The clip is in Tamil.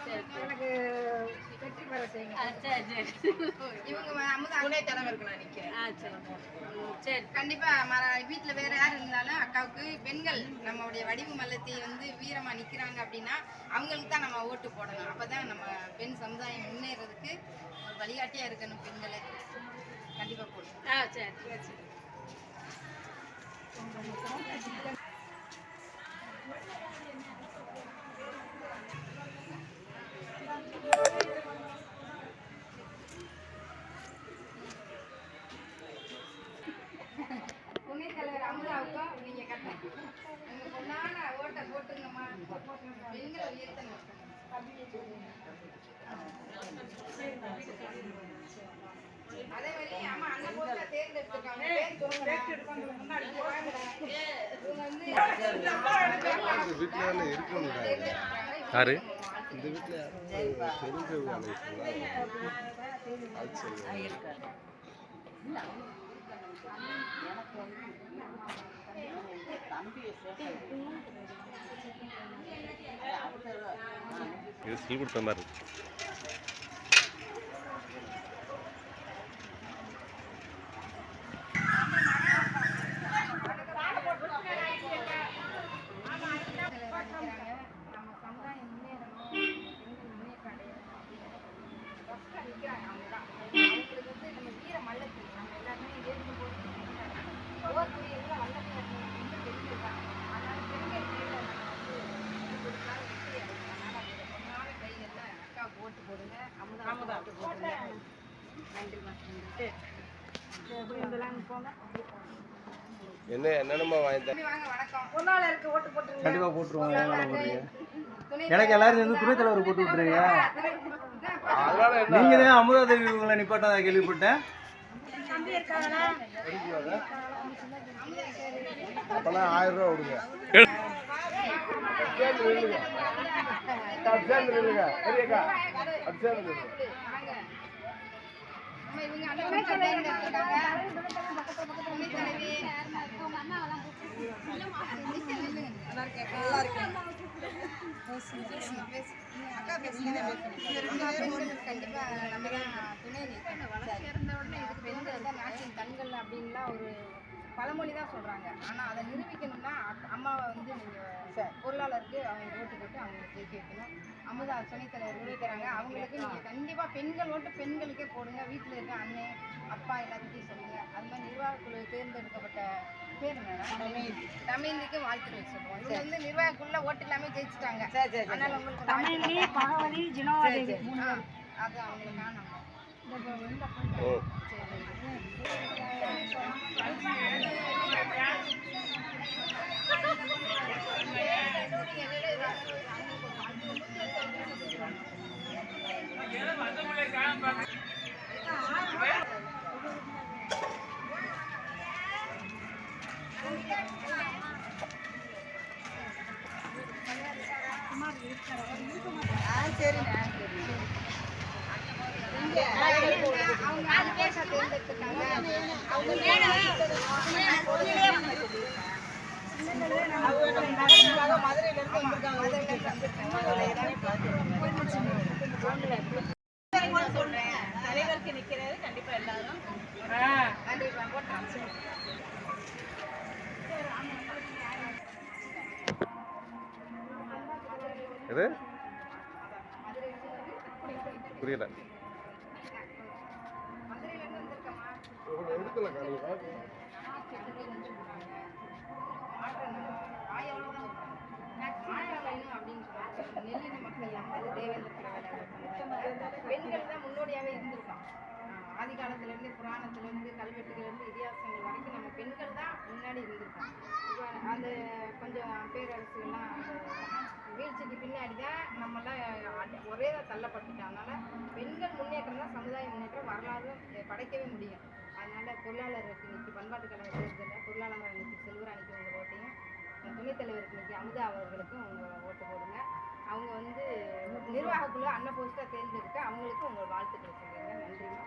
சரி சரி எனக்கு வெற்றி பெற சரி இவங்க அமுதா துணை தலைவருக்கு நான் நிற்கிறேன் சரி ம், சரி கண்டிப்பா மர வீட்டில் வேற யார் இருந்தாலும் அக்காவுக்கு பெண்கள் நம்மளுடைய வடிவு மல்லத்தை வந்து வீரமாக நிற்கிறாங்க அப்படின்னா அவங்களுக்கு தான் நம்ம ஓட்டு போடணும் அப்பதான் நம்ம பெண் சமுதாயம் முன்னேறதுக்கு ஒரு வழிகாட்டியாக இருக்கணும் பெண்களை கண்டிப்பாக போடணும் ஆ சரி சரி துணைத் தலைவர் அமுதாவுக்கும் நீங்க கட்டணும் உங்க பொண்ணான ஓட்டை போட்டுங்கம்மா பெண்களை உயர்த்தணும் அதே மாதிரி ஆமா அந்த போஸ்ட்ல தேர்ந்தெடுத்திருக்காங்க வீட்டில் இருக்கணும். யாரு இந்த வீட்டில் இது ஸ்கூல் கொடுத்த மாதிரி இருக்கு நினைக்கிறாங்க, நம்ம சமுதாயம் முன்னேறணும், பெண்கள் முன்னேற்றம் அடையணும் அப்படின்னு first ஆ நிக்கிறாங்க அவங்கதான். அவங்களுக்கு வந்து நம்ம வீர மல்லத்தி, நம்ம எல்லாருமே ஏற்கும்போது போர்க்குடி எல்லாம் வல்லமை இருக்கணும் அப்படின்னு தெரிஞ்சுருக்காங்க. அதனால பெண்கள் கையில நம்ம வந்து இது கொடுத்தாலும் வெற்றி அடையணும். அதனால அந்த பொண்ணான கைகள்ல அக்காவுக்கு ஓட்டு போடுங்க அமுதா ஓட்டு போடுங்க நன்றிம்மா போங்க என்ன என்னென்னமா வாங்கி கண்டிப்பாக போட்டுருவோம் துணை எனக்கு எல்லாரும் சேர்ந்து துணைத் தலைவர் போட்டு என்ன? நீங்க தான் அமுதா தேவி உங்களை நிப்பாட்டதா கேள்விப்பட்டேன். அப்போலாம் ஆயிரம் ரூபா விடுங்க அது சேர்ந்து அம்மா, இவங்க அண்ணன் தேர்ந்தெடுத்திருக்காங்க. துணைத் தலைவி. நல்லா இருக்கேன். நல்லா கண்டிப்பா நம்ம தான் துணை நிற்கணும். பிறந்த உடனே இதுக்கு பெண்கள் தான் நாட்டின் கண்கள் அப்படின்லாம் ஒரு பழமொழி தான் சொல்றாங்க ஆனா அதை நிரூபிக்கணும்னா அக்- அம்மாவை வந்து நீங்க பொருளாளருக்கு அவங்க ஓட்டு போட்டு அவங்களுக்கு ஜெயிக்க வைக்கணும் அமுதா துணைத் தலைவர் நினைக்கிறாங்க அவங்களுக்கு நீங்க கண்டிப்பா பெண்கள் ஓட்டு பெண்களுக்கே போடுங்க. வீட்டுல இருக்க அண்ணன் அப்பா எல்லாத்தையும் சொல்லுங்க. அது மாதிரி நிர்வாக குழு தேர்ந்தெடுக்கப்பட்ட பேர் என்ன தமிழுக்கு வாழ்த்துக்கள் சொல்லுவோம் இது வந்து நிர்வாக குழுல ஓட்டு எல்லாமே ஜெயிச்சிட்டாங்க. அதனால உங்களுக்கு அது அவங்களுக்கு காணும். ஓ. அவங்க அது பேச தேர்ந்தெடுத்திருக்காங்க அவங்க தலைவருக்கு நிக்கிறது கண்டிப்பா எல்லாரும் கண்டிப்பா போட்டோம் எது புரியல மதுரையில இருந்து வந்திருக்கமா எடுக்கல காலையில் பெண்கள் தான் முன்னோடியாகவே இருந்திருக்கோம் ஆதி காலத்துலேருந்து புராணத்துலேருந்து கல்வெட்டுலேருந்து இதிகாசங்கள் வரைக்கும் நம்ம பெண்கள் தான் முன்னாடி இருந்திருக்கோம் இப்போ அந்த கொஞ்சம் பேரரசுகள்லாம் வீழ்ச்சிக்கு பின்னாடி தான் நம்மளாம் அட- ஒரே தான் தள்ளப்பட்டுட்டோம் அதனால பெண்கள் முன்னேற்றம் தான் சமுதாய முன்னேற்றம் வரலாறு படைக்கவே முடியும் அதனால் பொருளாளருக்கு இன்னைக்கு பண்பாட்டு கழக தேர்தலில் பொருளாளர் இன்னைக்கு செல்வராணிக்கு உங்கள் ஓட்டையும் துணைத் தலைவருக்கு இன்னைக்கு அமுதா அவர்களுக்கும் உங்கள் ஓட்டு போடுங்க. அவங்க வந்து நிர்வாகக்குழு அன்ன போஸ்ட்டாக தேர்ந்தெடுக்க அவங்களுக்கும் உங்கள் வாழ்த்துக்கள் சொல்லுங்க. நன்றிமா